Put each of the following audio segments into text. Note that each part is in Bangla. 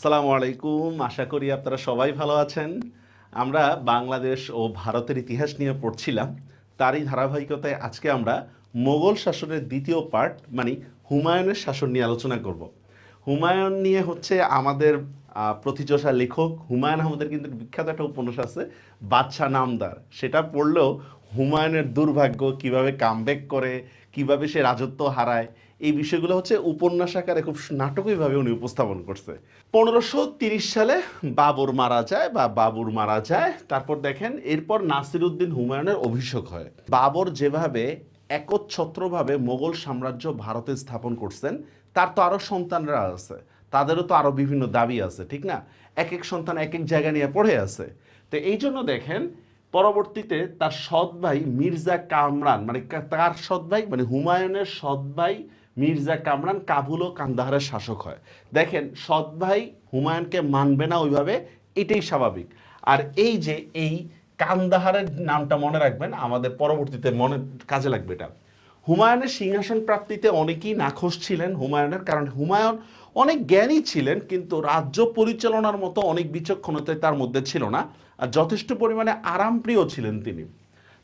আসসালামু আলাইকুম। আশা করি আপনারা সবাই ভালো আছেন। আমরা বাংলাদেশ ও ভারতের ইতিহাস নিয়ে পড়ছিলাম। তারই ধারাবাহিকতায় আজকে আমরা মোগল শাসনের দ্বিতীয় পার্ট মানে হুমায়ুনের শাসন নিয়ে আলোচনা করব। হুমায়ুন নিয়ে হচ্ছে আমাদের আহ, প্রথিতযশা লেখক হুমায়ুন আহমদের কিন্তু বিখ্যাত একটা উপন্যাস আছে বাদশাহ নামদার। সেটা পড়লেও হুমায়ুনের দুর্ভাগ্য, কীভাবে কামব্যাক করে, কীভাবে সে রাজত্ব হারায়, এই বিষয়গুলো হচ্ছে উপন্যাস আকারে খুব নাটকীয়ভাবে উনি উপস্থাপন করছে। পনেরোশো তিরিশ সালে বাবর মারা যায় বা বাবুর মারা যায়। তারপর দেখেন, এরপর নাসিরুদ্দিন হুমায়ুনের অভিষেক হয়। বাবর যেভাবে একচ্ছত্রভাবে মোগল সাম্রাজ্য ভারতে স্থাপন করছেন, তার তো আরও সন্তানরা আছে। তাদেরও তো আরও বিভিন্ন দাবি আছে, ঠিক না? এক এক সন্তান এক এক জায়গা নিয়ে পড়ে আছে। তো এই জন্য দেখেন পরবর্তীতে তার সৎ ভাই মির্জা কামরান মানে তার সৎ ভাই? মানে হুমায়ুনের সৎ ভাই মির্জা কামরান কাবুল ও কান্দাহারের শাসক হয়। দেখেন, সৎ ভাই হুমায়ুনকে মানবে না ওইভাবে, এটাই স্বাভাবিক। আর এই যে এই কান্দাহারের নামটা মনে রাখবেন, আমাদের পরবর্তীতে মনে কাজে লাগবে এটা। হুমায়ুনের সিংহাসন প্রাপ্তিতে অনেকেই নাখোশ ছিলেন হুমায়ুনের, কারণ হুমায়ুন অনেক জ্ঞানী ছিলেন, কিন্তু রাজ্য পরিচালনার মতো অনেক বিচক্ষণতা তার মধ্যে ছিল না, আর যথেষ্ট পরিমাণে আরামপ্রিয় ছিলেন তিনি।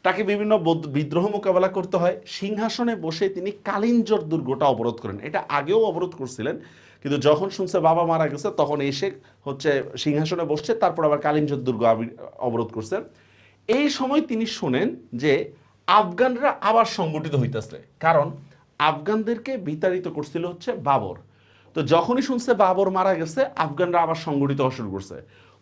তাকে বিভিন্ন বিদ্রোহ মোকাবেলা করতে হয়। সিংহাসনে বসে তিনি কালিঞ্জর দুর্গটা অবরোধ করেন। এটা আগেও অবরোধ করছিলেন, কিন্তু যখন শুনছে বাবা মারা গেছে, তখন এসে হচ্ছে সিংহাসনে বসছে, তারপর আবার কালিঞ্জর দুর্গ অবরোধ করছেন এই সময় তিনি শোনেন যে আফগানরা আবার সংগঠিত হইতেছে। কারণ আফগানদেরকে বিতাড়িত করছিল হচ্ছে বাবর। তো যখনই শুনছে বাবর মারা গেছে, আফগানরা আবার সংগঠিত হওয়া শুরু করছে।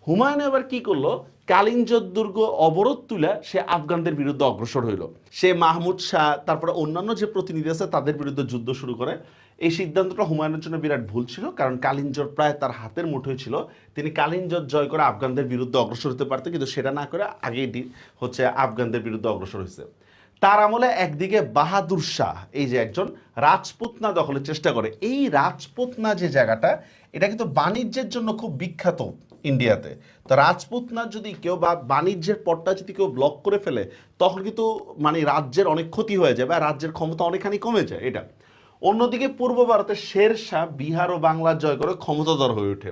হুমায়ুন এবার কি করল? কালিঞ্জর দুর্গ অবরোধ তুলে সে আফগানদের বিরুদ্ধে অগ্রসর হইল। সে মাহমুদ শাহ, তারপরে অন্যান্য যে প্রতিনিধি আছে, তাদের বিরুদ্ধে যুদ্ধ শুরু করে। এই সিদ্ধান্তটা হুমায়ুনের জন্য বিরাট ভুল ছিল, কারণ কালিঞ্জর প্রায় তার হাতের মুঠোয় ছিল। তিনি কালিঞ্জর জয় করে আফগানদের বিরুদ্ধে অগ্রসর হতে পারতেন, কিন্তু সেটা না করে আগেই হচ্ছে আফগানদের বিরুদ্ধে অগ্রসর হয়েছে। তার আমলে একদিকে বাহাদুর শাহ, এই যে একজন রাজপুতনা দখলের চেষ্টা করে। এই রাজপুতনা যে জায়গাটা, এটা কিন্তু বাণিজ্যের জন্য খুব বিখ্যাত ইন্ডিয়াতে। তো রাজপুতনা যদি কেউ বা বাণিজ্যের পথটা যদি কেউ ব্লক করে ফেলে, তখন কিন্তু মানে রাজ্যের অনেক ক্ষতি হয়ে যায় বা রাজ্যের ক্ষমতা অনেকখানি কমে যায় এটা। অন্যদিকে পূর্ব ভারতে শের শাহ বিহার ও বাংলা জয় করে ক্ষমতাধর হয়ে ওঠে।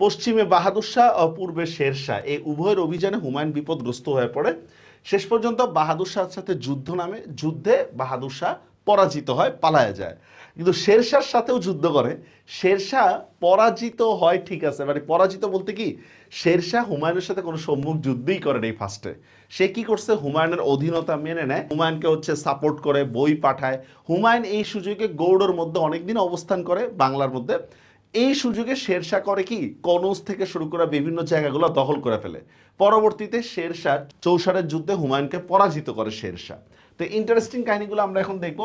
পশ্চিমে বাহাদুর শাহ ও পূর্বে শের শাহ। এই উভয়ের অভিযানে হুমায়ুন বিপদগ্রস্ত হয়ে পড়ে। শেষ পর্যন্ত বাহাদুর শাহের সাথে যুদ্ধ নামে, যুদ্ধে বাহাদুর শাহ পরাজিত হয়, পালায়া যায়। কিন্তু শেরশাহর সাথেও যুদ্ধ করে। শেরশাহ পরাজিত হয়, ঠিক আছে মানে পরাজিত বলতে কি শেরশাহ হুমায়ুনের সাথে কোনো সম্মুখ যুদ্ধই করেন এই ফার্স্টে সে কি করছে, হুমায়ুনের অধীনতা মেনে নেয়। হুমায়ুনকে হচ্ছে সাপোর্ট করে, বই পাঠায়। হুমায়ুন এই সুযোগে গৌড়ের মধ্যে অনেকদিন অবস্থান করে, বাংলার মধ্যে। এই সুযোগে শেরশাহ করে কি? কনৌজ থেকে শুরু করে বিভিন্ন জায়গাগুলো দখল করে ফেলে। পরবর্তীতে শেরশাহ চৌসারের যুদ্ধে হুমায়ুনকে পরাজিত করে শেরশাহ। তো ইন্টারেস্টিং কাহিনীগুলো আমরা এখন দেখব।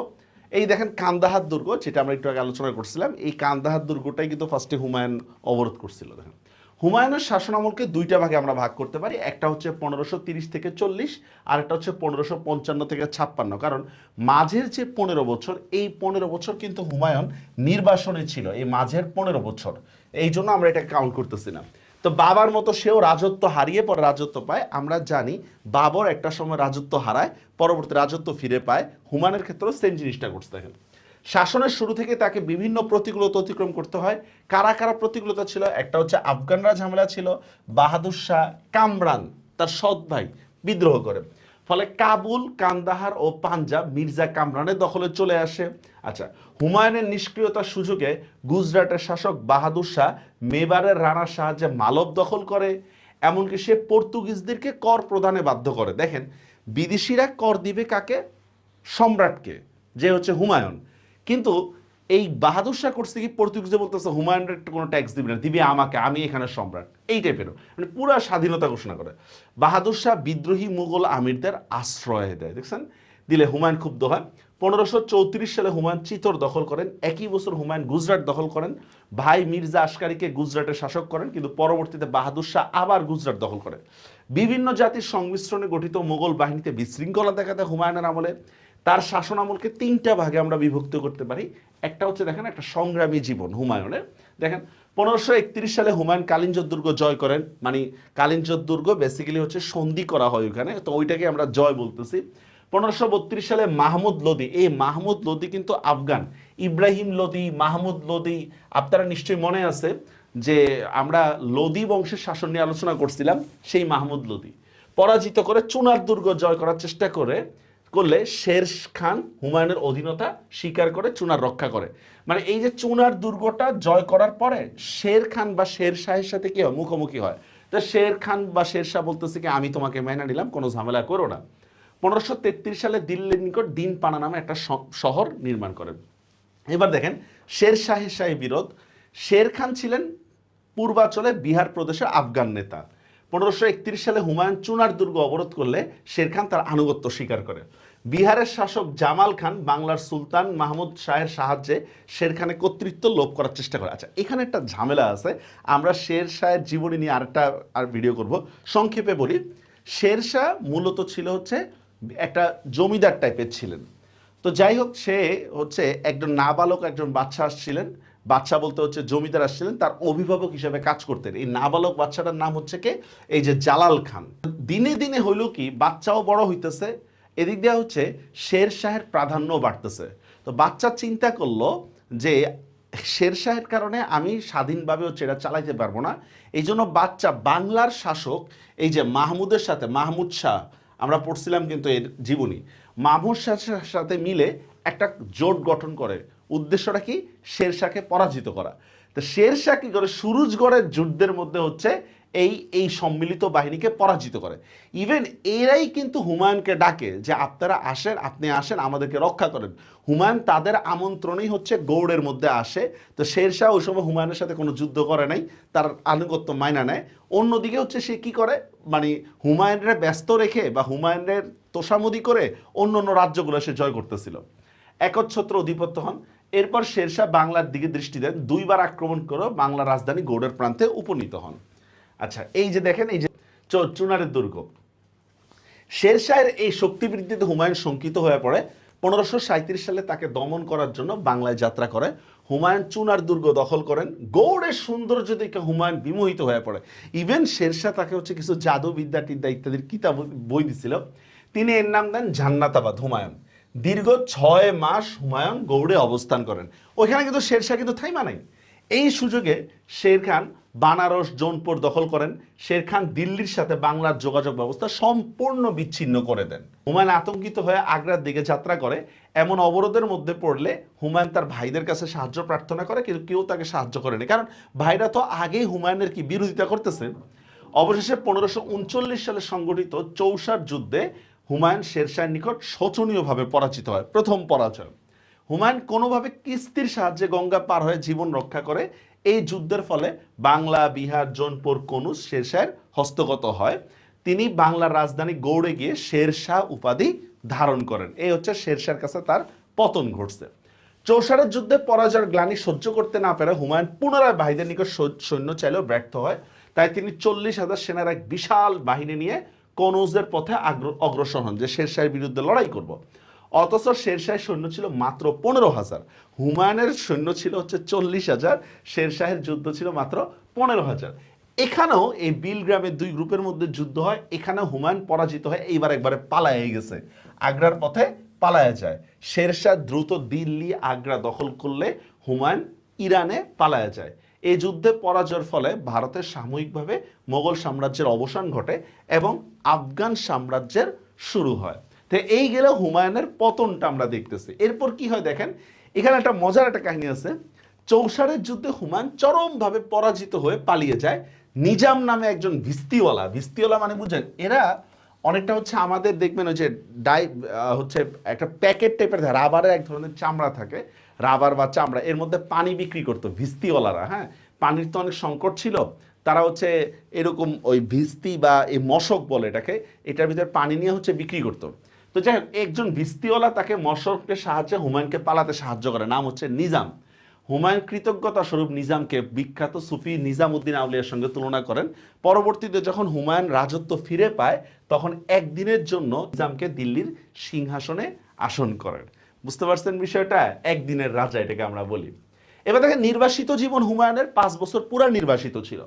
এই দেখেন কান্দাহার দুর্গ, যেটা আমরা একটু আগে আলোচনা করছিলাম, এই কান্দাহার দুর্গটাই কিন্তু ফার্স্টে হুমায়ুন অবরোধ করছিল, দেখেন। হুমায়ুনের শাসনামলকে দুইটা ভাগে আমরা ভাগ করতে পারি। একটা হচ্ছে পনেরোশো তিরিশ থেকে চল্লিশ, আর একটা হচ্ছে পনেরোশো পঞ্চান্ন থেকে ছাপ্পান্ন। কারণ মাঝের যে পনেরো বছর, এই পনেরো বছর কিন্তু হুমায়ুন নির্বাসনে ছিল, এই মাঝের পনেরো বছর। এই জন্য আমরা এটা কাউন্ট করতেছি না। তো বাবার মতো সেও রাজত্ব হারিয়ে পরে রাজত্ব পায়। আমরা জানি বাবর একটা সময় রাজত্ব হারায়, পরবর্তী রাজত্ব ফিরে পায়। হুমায়ুনের ক্ষেত্রেও সেম জিনিসটা করতে দেখেন। শাসনের শুরু থেকে তাকে বিভিন্ন প্রতিকূলতা অতিক্রম করতে হয়। কারা কারা প্রতিকূলতা ছিল? একটা হচ্ছে আফগানরা ঝামেলা ছিল, বাহাদুর শাহ কামরান, তার সৎ ভাই, বিদ্রোহ করে। ফলে কাবুল, কান্দাহার ও পাঞ্জাব মির্জা কামরানের দখলে চলে আসে। আচ্ছা হুমায়ুনের নিষ্ক্রিয়তার সুযোগে গুজরাটের শাসক বাহাদুর শাহ মেবারের রানার সাহায্যে মালব দখল করে। এমনকি সে পর্তুগিজদেরকে কর প্রদানে বাধ্য করে। দেখেন, বিদেশিরা কর দিবে কাকে? সম্রাটকে, যে হচ্ছে হুমায়ুন। কিন্তু এই বাহাদুর শাহ করছে কি? পর্তুগিজে বলতেছে, হুমায়ুনের একটা কোনো ট্যাক্স দিবে না, দিবে আমাকে, আমি এখানে সম্রাট। এই টাইপের মানে পুরো স্বাধীনতা ঘোষণা করে। বাহাদুর শাহ বিদ্রোহী মুঘল আমিরদের আশ্রয় দেয়, দেখছেন? দিলে হুমায়ুন ক্ষুব্ধ হয়। পনেরোশো চৌত্রিশ সালে হুমায়ুন চিতর দখল করেন। একই বছর হুমায়ুন গুজরাট দখল করেন। ভাই মির্জা আসকারীকে গুজরাটের শাসক করেন, কিন্তু পরবর্তীতে বাহাদুর শাহ আবার গুজরাট দখল করেন বিভিন্ন জাতির সংমিশ্রণে গঠিত মোগল বাহিনীতে বিশৃঙ্খলা দেখা দেয় হুমায়ুনের আমলে। তার শাসন আমলকে তিনটা ভাগে আমরা বিভক্ত করতে পারি। একটা হচ্ছে দেখেন, একটা সংগ্রামী জীবন, হুমায়ুনের। দেখেন, পনেরোশো একত্রিশ সালে হুমায়ুন কালিঞ্জর দুর্গ জয় করেন। মানে কালিঞ্জর দুর্গ বেসিক্যালি হচ্ছে সন্ধি করা হয় ওখানে, তো ওইটাকে আমরা জয় বলতেছি। পনেরোশো বত্রিশ সালে মাহমুদ লোদি, এই মাহমুদ লোদি কিন্তু আফগান। ইব্রাহিম লোদি, মাহমুদ লোদি, আপনারা নিশ্চয়ই মনে আছে যে আমরা লোদি বংশের শাসন নিয়ে আলোচনা করছিলাম, সেই মাহমুদ লোদি। পরাজিত করে চুনার দুর্গ জয় করার চেষ্টা করে করলে শের খান হুমায়ুনের অধীনতা স্বীকার করে, চুনার রক্ষা করে। মানে এই যে চুনার দুর্গটা জয় করার পরে শের খান বা শের শাহের সাথে কি হয়? মুখোমুখি হয়। তো শের খান বা শের শাহ বলতেছে কি, আমি তোমাকে মেনে নিলাম, কোনো ঝামেলা করো না। পনেরোশো তেত্রিশ সালে দিল্লির নিকট দিন পানা নামে একটা শহর নির্মাণ করেন। এবার দেখেন, শের শাহের শাহী বিরোধ। শের খান ছিলেন পূর্বাঞ্চলে বিহার প্রদেশের আফগান নেতা। পনেরোশো একত্রিশ সালে হুমায়ুন চুনার দুর্গ অবরোধ করলে শের খান তার আনুগত্য স্বীকার করে। বিহারের শাসক জামাল খান বাংলার সুলতান মাহমুদ শাহের সাহায্যে শের খানের কর্তৃত্ব লোপ করার চেষ্টা করে। আচ্ছা এখানে একটা ঝামেলা আছে। আমরা শের শাহের জীবনী নিয়ে আরেকটা আর ভিডিও করব। সংক্ষেপে বলি, শের শাহ মূলত ছিল হচ্ছে একটা জমিদার টাইপের ছিলেন। তো যাই হোক, সে হচ্ছে একজন নাবালক, একজন বাচ্চা আসছিলেন বাচ্চা বলতে হচ্ছে জমিদার আসছিলেন, তার অভিভাবক হিসেবে কাজ করতেন। এই নাবালক বাচ্চাটার নাম হচ্ছে কে? এই যে জালাল খান। দিনে দিনে হইল কি বাচ্চাও বড় হইতেছে, এদিক দিয়ে হচ্ছে শের শাহের প্রাধান্য বাড়তেছে। তো বাচ্চা চিন্তা করল যে শের শাহের কারণে আমি স্বাধীনভাবে হচ্ছে এটা চালাইতে পারব না। এই জন্য বাচ্চা বাংলার শাসক, এই যে মাহমুদের সাথে, মাহমুদ শাহ, আমরা পড়ছিলাম কিন্তু এর জীবনী, মাহমুদ শাহের সাথে মিলে একটা জোট গঠন করে। উদ্দেশ্যটা কি? শের শাহকে পরাজিত করা। তো শের শাহ কি করে? সুরুজগড়ের যুদ্ধের মধ্যে হচ্ছে এই এই সম্মিলিত বাহিনীকে পরাজিত করে। ইভেন এরাই কিন্তু হুমায়ুনকে ডাকে যে, আপনারা আসেন, আপনি আসেন, আমাদেরকে রক্ষা করেন। হুমায়ুন তাদের আমন্ত্রণেই হচ্ছে গৌড়ের মধ্যে আসে। তো শের শাহ ওই সময় হুমায়ুনের সাথে কোনো যুদ্ধ করে নাই, তার আনুগত্য মাইনা নেয়। অন্যদিকে হচ্ছে সে কি করে? মানে হুমায়ুনরে ব্যস্ত রেখে বা হুমায়ুনের তোষামদি করে অন্য অন্য রাজ্যগুলো সে জয় করতেছিল। একচ্ছত্র অধিপত্য হন। এরপর শেরশাহ বাংলার দিকে দৃষ্টি দেন। দুইবার আক্রমণ করে বাংলার রাজধানী গৌড়ের প্রান্তে উপনীত হন। আচ্ছা এই যে দেখেন, এই যে চুনারের দুর্গ। শেরশাহের এই শক্তি বৃদ্ধিতে হুমায়ুন শঙ্কিত হয়ে পড়ে। পনেরোশো সাঁত্রিশ সালে তাকে দমন করার জন্য বাংলায় যাত্রা করে। হুমায়ুন চুনার দুর্গ দখল করেন। গৌড়ের সৌন্দর্য দেখে হুমায়ুন বিমোহিত হয়ে পড়ে। ইভেন শেরশাহ তাকে হচ্ছে কিছু জাদুবিদ্যা টিদ্যা ইত্যাদির কিতাব, বই দিছিল। তিনি এর নাম দেন জান্নাতাবাদ হুমায়ুন। দীর্ঘ ছয় মাস হুমায়ুন গৌড়ে অবস্থান করেন। ওইখানে কিন্তু শের শেরশাহ কিন্তু থাইমা নাই। এই সুযোগে শের খান বানারস, জৌনপুর দখল করেন। শের খান দিল্লির সাথে বাংলার যোগাযোগ ব্যবস্থা সম্পূর্ণ বিচ্ছিন্ন করে দেন। হুমায়ুন আতঙ্কিত হয়ে আগ্রার দিকে যাত্রা করে। এমন অবরোধের মধ্যে পড়লে হুমায়ুন তার ভাইদের কাছে সাহায্য প্রার্থনা করে, কিন্তু কেউ তাকে সাহায্য করেনি। কারণ ভাইরা তো আগেই হুমায়ুনের কি বিরোধিতা করতেছে। অবশেষে পনেরোশো সালে সংগঠিত চৌসার যুদ্ধে হুমায়ুন শেরশাহের নিকট শোচনীয়ভাবে পরাজিত হয়, প্রথম পরাজয়। হুমায়ুন কোনোভাবে কিস্তির সাহায্যে গঙ্গা পার হয়ে জীবন রক্ষা করে, এই যুদ্ধের ফলে বাংলা, বিহার, জৌনপুর কনুজ শেরশাহের হস্তগত হয়। তিনি বাংলার রাজধানী গৌড়ে গিয়ে শেরশাহ উপাধি ধারণ করেন। এই হচ্ছে শেরশাহের কাছে তার পতন ঘটছে। চৌসারের যুদ্ধে পরাজয়ের গ্লানি সহ্য করতে না পেরে হুমায়ুন পুনরায় ভাইদের নিকট সৈন্য চাইলেও ব্যর্থ হয়। তাই তিনি চল্লিশ হাজার সেনার এক বিশাল বাহিনী নিয়ে কনৌজের পথে অগ্রসর হন যে শেরশাহের বিরুদ্ধে লড়াই করব। অথচ শেরশাহের সৈন্য ছিল মাত্র পনেরো হাজার। হুমায়ুনের সৈন্য ছিল হচ্ছে চল্লিশ হাজার, শেরশাহের যুদ্ধ ছিল মাত্র পনেরো হাজার। এখানেও এই বিল গ্রামের দুই গ্রুপের মধ্যে যুদ্ধ হয়, এখানে হুমায়ুন পরাজিত হয় এইবার একবারে পালায়ে গেছে। আগ্রার পথে পালায়া যায়। শেরশাহ দ্রুত দিল্লি আগ্রা দখল করলে হুমায়ুন ইরানে পালায়া যায়। এই যুদ্ধে পরাজয়ের ফলে ভারতের সাময়িকভাবে মোগল সাম্রাজ্যের অবসান ঘটে এবং আফগান সাম্রাজ্যের শুরু হয়। তো এই গেলে হুমায়ুনের পতনটা আমরা দেখতেছি। এরপর কি হয় দেখেন, এখানে একটা মজার একটা কাহিনী আছে। চৌসারের যুদ্ধে হুমায়ুন চরমভাবে পরাজিত হয়ে পালিয়ে যায়। নিজাম নামে একজন ভিস্তিওয়ালা। ভিস্তিওয়ালা মানে বুঝেন, এরা অনেকটা হচ্ছে আমাদের দেখবেন ওই যে ডাই হচ্ছে একটা প্যাকেট টাইপের রাবারের এক ধরনের চামড়া থাকে। রাবার বা চামড়া এর মধ্যে পানি বিক্রি করতো, ভিস্তিওয়ালারা হ্যাঁ? পানির তো অনেক সংকট ছিল। তারা হচ্ছে এরকম ওই ভিস্তি বা এই মশক বলে এটাকে, এটার ভিতরে পানি নিয়ে হচ্ছে বিক্রি করতো। তো যাই হোক, একজন ভিস্তিওয়ালা তাকে মশকের সাহায্যে হুমায়ুনকে পালাতে সাহায্য করে, নাম হচ্ছে নিজাম। হুমায়ুন কৃতজ্ঞতা স্বরূপ নিজামকে বিখ্যাত সুফি নিজামউদ্দিন আউলিয়ার সঙ্গে তুলনা করেন। পরবর্তীতে যখন হুমায়ুন রাজত্ব ফিরে পায়, তখন একদিনের জন্য নিজামকে দিল্লির সিংহাসনে আসন করেন। বুঝতে পারছেন বিষয়টা? একদিনের রাজা এটাকে আমরা বলি। এবার দেখেন, নির্বাসিত জীবন হুমায়ুনের পাঁচ বছর পুরা নির্বাসিত ছিল।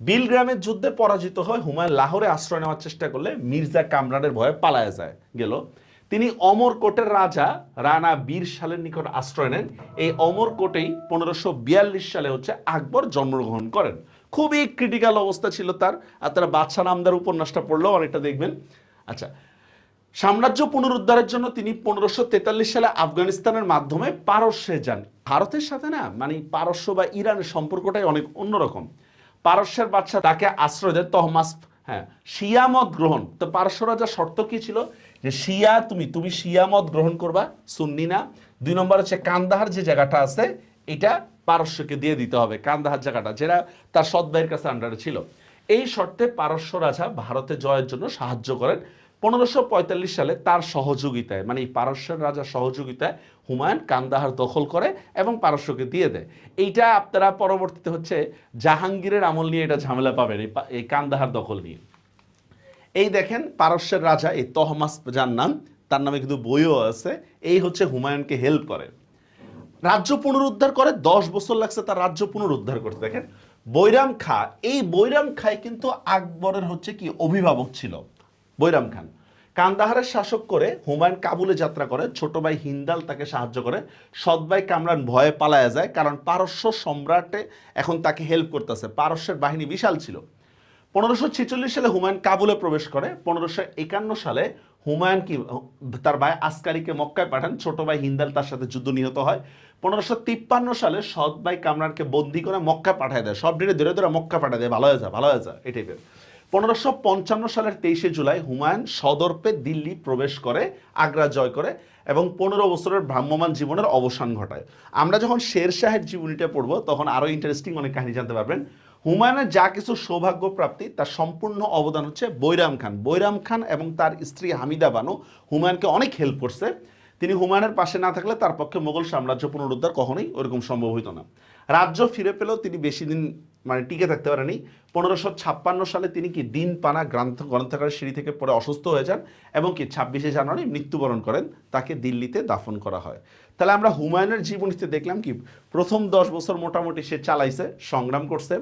বিলগ্রামের যুদ্ধে পরাজিত হয় হুমায়ুন লাহোরে আশ্রয় নেওয়ার চেষ্টা করলে মির্জা কামরানের ভয়ে পালায়া যায়, গেল। তিনি অমরকোটের রাজা, রানা বীর সালের নিকট আশ্রয় নেন। এই অমরকোটেই পনেরোশো বিয়াল্লিশ সালে হচ্ছে আকবর জন্মগ্রহণ করেন। খুবই ক্রিটিক্যাল অবস্থা ছিল তার, আর তারা বাদশাহ নামদার উপন্যাসটা পড়লেও অনেকটা দেখবেন। আচ্ছা সাম্রাজ্য পুনরুদ্ধারের জন্য তিনি পনেরোশো তেতাল্লিশ সালে আফগানিস্তানের মাধ্যমে পারস্যে যান। ভারতের সাথে না মানে পারস্য বা ইরানের সম্পর্কটাই অনেক অন্যরকম। পারস্যের বাদশাহ তাকে আশ্রয় দেয় তহমাস হ্যাঁ শিয়ামত গ্রহণ। তো পারস্য রাজার শর্ত কি ছিল? যে শিয়া, তুমি তুমি শিয়ামত গ্রহণ করবা, সুন্নি না। দুই নম্বর হচ্ছে কান্দাহার যে জায়গাটা আছে, এটা পারস্যকে দিয়ে দিতে হবে, কান্দাহার জায়গাটা, যেটা তার সৎ ভাইয়ের কাছে আন্ডারে ছিল। এই শর্তে পারস্য রাজা ভারতে জয়ের জন্য সাহায্য করেন। পনেরোশো সালে তার সহযোগিতায় মানে এই পারস্যের রাজার সহযোগিতায় হুমায়ুন কান্দাহার দখল করে এবং পারস্যকে দিয়ে দেয়। এইটা আপনারা পরবর্তীতে হচ্ছে জাহাঙ্গীরের আমল নিয়ে এটা ঝামেলা পাবেন, এই কান্দাহার দখল নিয়ে। এই দেখেন পারস্যের রাজা, এই তহমাস যার নাম তার নামে কিন্তু বইও আছে, এই হচ্ছে হুমায়ুনকে হেল্প করে। রাজ্য পুনরুদ্ধার করে, দশ বছর লাগছে তার রাজ্য পুনরুদ্ধার করতে। দেখেন, বৈরাম খা, এই বৈরাম খাই কিন্তু আকবরের হচ্ছে কি অভিভাবক ছিল। বৈরাম খান। কান্দাহারের শাসক করে হুমায়ুন কাবুলে যাত্রা করে, ছোট ভাই হিন্দাল তাকে সাহায্য করে। সৎ ভাই কামরান ভয়ে পালায়া যায়, কারণ পারস্য সম্রাটে এখন তাকে হেল্প করতেছে। পারস্যের বাহিনী বিশাল ছিল। পনেরোশো ছেচল্লিশ সালে হুমায়ুন কাবুলে প্রবেশ করে, পনেরোশো একান্ন সালে হুমায়ুন কি, তার ভাই আসকারিকে মক্কায় পাঠান, ছোট ভাই হিন্দাল তার সাথে যুদ্ধ নিহত হয়। পনেরোশো তিপ্পান্ন সালে সৎ ভাই কামরানকে বন্দি করে মক্কা পাঠায় দেয়। সব দিনে ধরে ধরে মক্কা পাঠায় দেয়, ভালো হয়ে যা, ভালো হয়ে যা, এই টাইপের পনেরোশো পঞ্চান্ন সালের তেইশে জুলাই হুমায়ুন সদর্পে দিল্লি প্রবেশ করে, আগ্রা জয় করে এবং পনেরো বছরের ভ্রাম্যমান জীবনের অবসান ঘটায়। আমরা যখন শের শাহের জীবনীটা পড়ব, তখন আরও ইন্টারেস্টিং অনেক কাহিনী জানতে পারবেন। হুমায়ুনের যা কিছু সৌভাগ্য প্রাপ্তি তার সম্পূর্ণ অবদান হচ্ছে বৈরাম খান। বৈরাম খান এবং তার স্ত্রী হামিদা বানু হুমায়ুনকে অনেক হেল্প করছে। তিনি হুমায়ুনের পাশে না থাকলে তার পক্ষে মোগল সাম্রাজ্য পুনরুদ্ধার কখনোই ওরকম সম্ভব হইতো না। রাজ্য ফিরে পেলেও তিনি বেশি দিন মানে টিকে থাকতে পারেনি। পনেরোশো ছাপ্পান্ন সালে তিনি কি দিন পানা গ্রন্থ, গ্রন্থাগারের সিঁড়ি থেকে পড়ে অসুস্থ হয়ে যান এবং কি ছাব্বিশে জানুয়ারি মৃত্যুবরণ করেন, তাকে দিল্লিতে দাফন করা হয়। তাহলে আমরা হুমায়ুনের জীবনীতে দেখলাম কি, প্রথম দশ বছর মোটামুটি সে চালাইছে, সংগ্রাম করছে।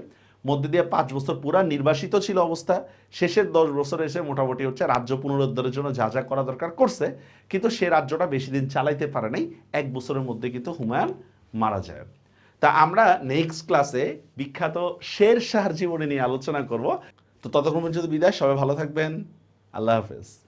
মধ্যে দিয়ে পাঁচ বছর পুরা নির্বাসিত ছিল অবস্থা। শেষের দশ বছর এসে মোটামুটি হচ্ছে রাজ্য পুনরুদ্ধারের জন্য যা যা করা দরকার করছে। কিন্তু সে রাজ্যটা বেশি দিন চালাইতে পারে নাই। এক বছরের মধ্যে কিন্তু হুমায়ুন মারা যায়। তা আমরা নেক্সট ক্লাসে বিখ্যাত শের শাহর জীবনী নিয়ে আলোচনা করব। তো ততক্ষণ পর্যন্ত বিদায়, সবাই ভালো থাকবেন। আল্লাহ হাফেজ।